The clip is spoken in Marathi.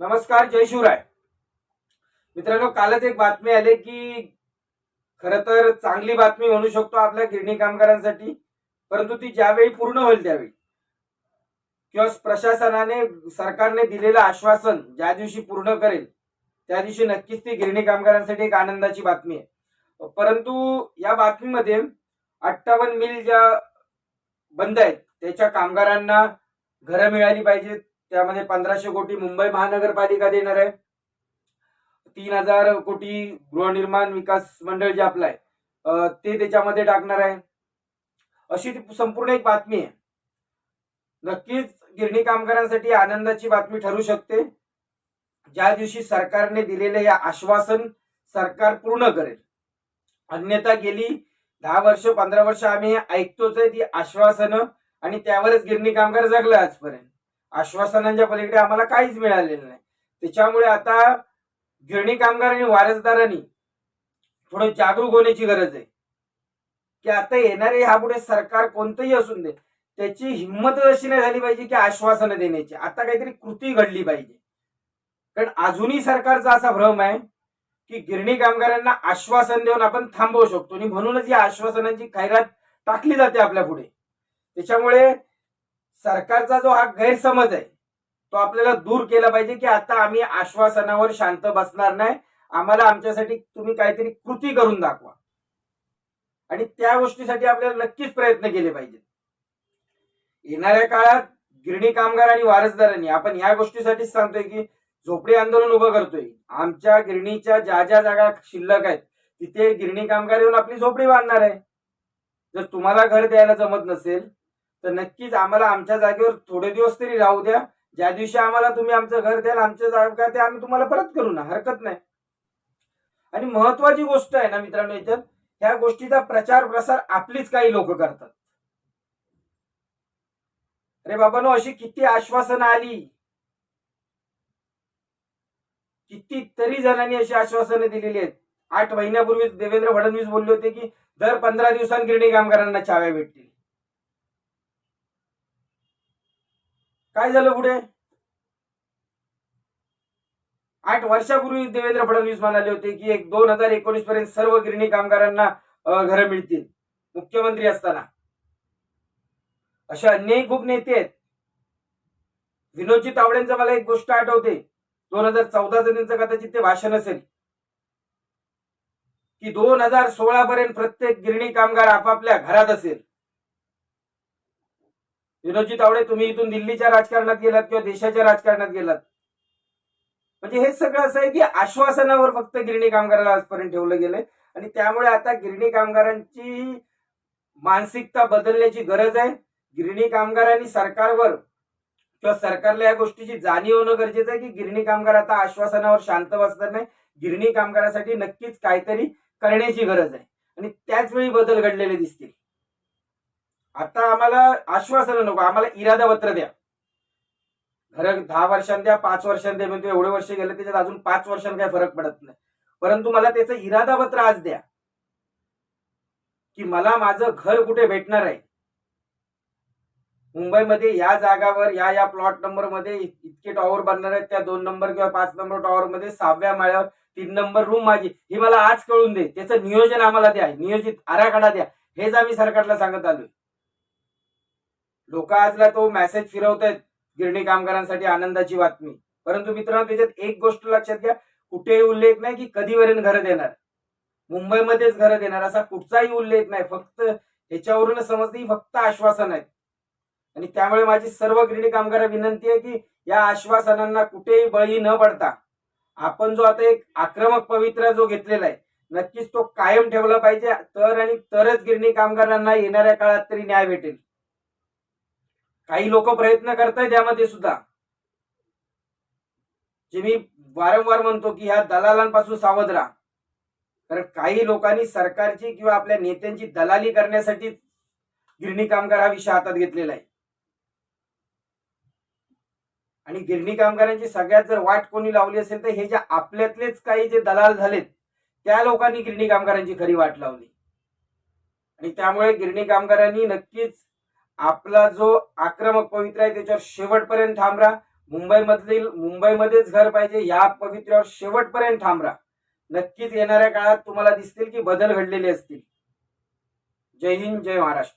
नमस्कार जय शिवराय. मित्रांनो कालच एक बातमी आली की खर तर चांगली बातमी म्हणू शकतो आपल्या गिरणी कामगारांसाठी परंतु ती ज्यावेळी पूर्ण होईल त्यावेळी. किंवा प्रशासनाने सरकारने दिलेलं आश्वासन ज्या दिवशी पूर्ण करेल त्या दिवशी नक्कीच ती गिरणी कामगारांसाठी एक आनंदाची बातमी आहे. परंतु या बातमीमध्ये अठ्ठावन्न मिल ज्या बंद आहेत त्याच्या कामगारांना घरं मिळाली पाहिजेत त्यामध्ये पंधराशे कोटी मुंबई महानगरपालिका देणार आहे. तीन हजार कोटी गृहनिर्माण विकास मंडळ जे आपलं आहे ते त्याच्यामध्ये टाकणार आहे. अशी ती संपूर्ण एक बातमी आहे. नक्कीच गिरणी कामगारांसाठी आनंदाची बातमी ठरू शकते. ज्या दिवशी सरकारने दिलेले हे आश्वासन सरकार पूर्ण करेल. अन्यथा गेली दहा वर्ष पंधरा वर्ष आम्ही ऐकतोच आहे ती आश्वासनं आणि त्यावरच गिरणी कामगार जगलं आजपर्यंत. आश्वासनांच्या पलीकडे आम्हाला काहीच मिळालेलं नाही. त्याच्यामुळे आता गिरणी कामगार आणि वारसदारांनी थोडं जागरूक होण्याची गरज आहे. की आता येणारे ह्यापुढे सरकार कोणतंही असून दे त्याची हिंमत अशी नाही झाली पाहिजे की आश्वासनं देण्याची. आता काहीतरी कृती घडली पाहिजे. कारण अजूनही सरकारचा असा भ्रम आहे की गिरणी कामगारांना आश्वासन देऊन आपण थांबवू शकतो. आणि म्हणूनच या आश्वासनांची खैरात टाकली जाते आपल्या पुढे. त्याच्यामुळे सरकारचा जो हा गैरसमज आहे तो आपल्याला दूर केला पाहिजे की आता आम्ही आश्वासनावर शांत बसणार नाही. आम्हाला आमच्यासाठी तुम्ही काहीतरी कृती करून दाखवा. आणि त्या गोष्टीसाठी आपल्याला नक्कीच प्रयत्न केले पाहिजेत. येणाऱ्या काळात गिरणी कामगार आणि वारसदारांनी आपण या गोष्टीसाठीच सांगतोय की झोपडी आंदोलन उभं करतोय. आमच्या गिरणीच्या ज्या ज्या जागा शिल्लक आहेत तिथे गिरणी कामगार येऊन आपली झोपडी बांधणार आहे. जर तुम्हाला घर द्यायला जमत नसेल तर नक्कीच आम्हाला आमच्या जागेवर थोडे दिवस तरी राहू द्या. ज्या दिवशी आम्हाला तुम्ही आमचं घर द्याल आमच्या जागा ते आम्ही तुम्हाला परत करू ना हरकत नाही. आणि महत्वाची गोष्ट आहे ना मित्रांनो याच्यात ह्या गोष्टीचा प्रचार प्रसार आपलीच काही लोक करतात. अरे बाबानो अशी किती आश्वासनं आली. कितीतरी जणांनी अशी आश्वासनं दिलेली आहेत. आठ महिन्यापूर्वी देवेंद्र फडणवीस बोलले होते की दर पंधरा दिवसांनी गिरणी कामगारांना चाव्या भेटतील. काय झालं पुढे? आठ वर्षापूर्वी देवेंद्र फडणवीस म्हणाले होते की एक दोन हजार एकोणीस पर्यंत सर्व गिरणी कामगारांना घरं मिळतील मुख्यमंत्री असताना. असे अन्यही खूप नेते आहेत. विनोदजी तावडेंचं मला एक गोष्ट आठवते. दोन हजार चौदाचं त्यांचं कदाचित ते भाषण असेल. की दोन हजार सोळा पर्यंत प्रत्येक गिरणी कामगार आपापल्या घरात असेल. विनोदजी तावडे तुम्ही इथून दिल्लीच्या राजकारणात गेलात किंवा देशाच्या राजकारणात गेलात? म्हणजे हे सगळं असं आहे की आश्वासनावर फक्त गिरणी कामगाराला आजपर्यंत ठेवलं गेलंय. आणि त्यामुळे आता गिरणी कामगारांची मानसिकता बदलण्याची गरज आहे. गिरणी कामगारांनी सरकारवर किंवा सरकारला या गोष्टीची जाणीव होणं गरजेचं आहे की गिरणी कामगार आता आश्वासनावर शांत बसणार नाही. गिरणी कामगारासाठी नक्कीच काहीतरी करण्याची गरज आहे. आणि त्याच वेळी बदल घडलेले दिसतील. आता आम्हाला आश्वासन नको आम्हाला इरादा पत्र द्या. घर दहा वर्षांत द्या पाच वर्षांत द्या म्हणजे एवढे वर्ष गेले त्याच्यात अजून पाच वर्षांत काही फरक पडत नाही. परंतु मला त्याचं इरादा पत्र आज द्या. की मला माझं घर कुठे भेटणार आहे? मुंबईमध्ये या जागावर या या प्लॉट नंबरमध्ये इतके टॉवर बनणार आहेत त्या दोन नंबर किंवा पाच नंबर टॉवर मध्ये सहाव्या माळ्यावर तीन नंबर रूम माझी. ही मला आज कळून दे. त्याचं नियोजन आम्हाला द्या. नियोजित आराखडा द्या. हेच आम्ही सरकारला सांगत आलोय. लोक आजला तो मेसेज फिरवत आहेत गिरणी कामगारांसाठी आनंदाची बातमी. परंतु मित्रांनो त्याच्यात एक गोष्ट लक्षात घ्या. कुठेही उल्लेख नाही की कधीवरून घरं देणार. मुंबईमध्येच घरं देणार असा कुठचाही उल्लेख नाही. फक्त याच्यावरून समजते ही फक्त आश्वासन आहेत. आणि त्यामुळे माझी सर्व गिरणी कामगार विनंती आहे की या आश्वासनांना कुठेही बळी न पडता आपण जो आता एक आक्रमक पवित्रा जो घेतलेला आहे नक्कीच तो कायम ठेवला पाहिजे. तर आणि तरच गिरणी कामगारांना येणाऱ्या काळात तरी न्याय भेटेल. काही लोक प्रयत्न करतायत यामध्ये सुद्धा. जे मी वारंवार म्हणतो की ह्या दलालांपासून सावध राहा. कारण काही लोकांनी सरकारची किंवा आपल्या नेत्यांची दलाली करण्यासाठी गिरणी कामगार हा विषय हातात घेतलेला आहे. आणि गिरणी कामगारांची सगळ्यात जर वाट कोणी लावली असेल तर हे जे आपल्यातलेच काही जे दलाल झालेत त्या लोकांनी गिरणी कामगारांची खरी वाट लावली. आणि त्यामुळे गिरणी कामगारांनी नक्कीच आपला जो आक्रमक पवित्र आहे त्याच्यावर शेवटपर्यंत ठाम राहा मुंबईमधील मुंबईमध्येच घर पाहिजे या पवित्र्यावर शेवटपर्यंत ठाम राहा नक्कीच येणाऱ्या काळात तुम्हाला दिसतील की बदल घडलेले असतील. जय हिंद जय महाराष्ट्र.